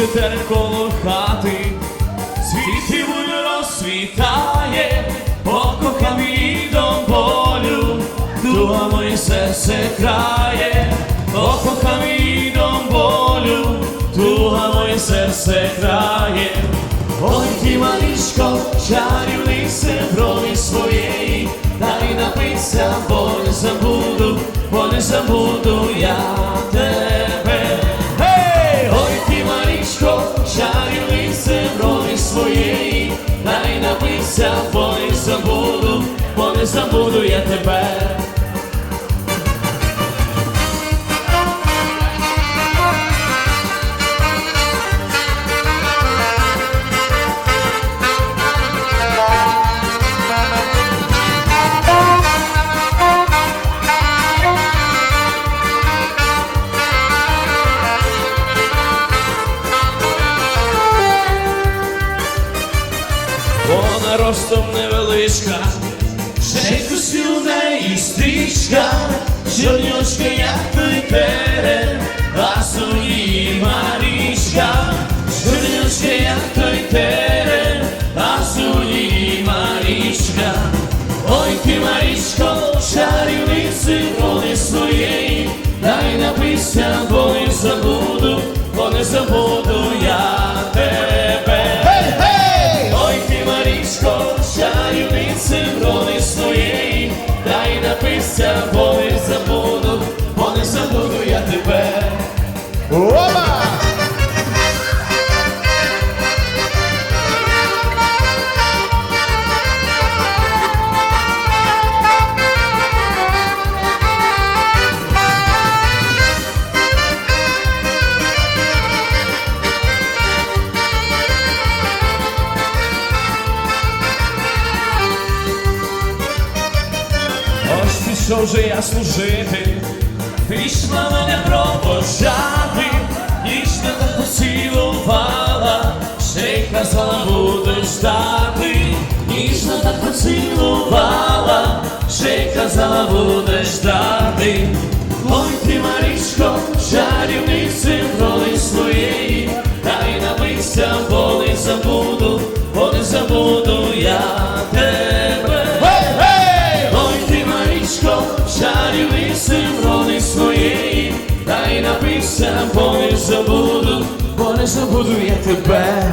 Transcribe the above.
Квіти тереколо хати, світи буй розсвітає, покохав її до болю, туга моє серце крає, покохав її до болю, туга моє серце крає. Ой, ти, малишко, чарівнице броні своєї, дай напиться, бо не забуду, бо не забуду я своєї, дай напиться, бо не забуду, бо не забуду я тебе. Ростом невеличка, ще косюна і стрічка, чорнючка, як терен, а суї Марічка, чорнючка, як той терен, а суї Марічка. Ой, ти, Марічко, чарівниці роли своєї, дай напися, бо не забуду, бо не забуду тебе. Опа! Ось пішов же я служити, пішла мене провожати, ніжно так поцілувала, ще й казала буду ждати, ніжно так поцілувала, ще й казала буде ждати. Ой, ти, Марічко, чарівниці забуду, бо не забуду я тебе.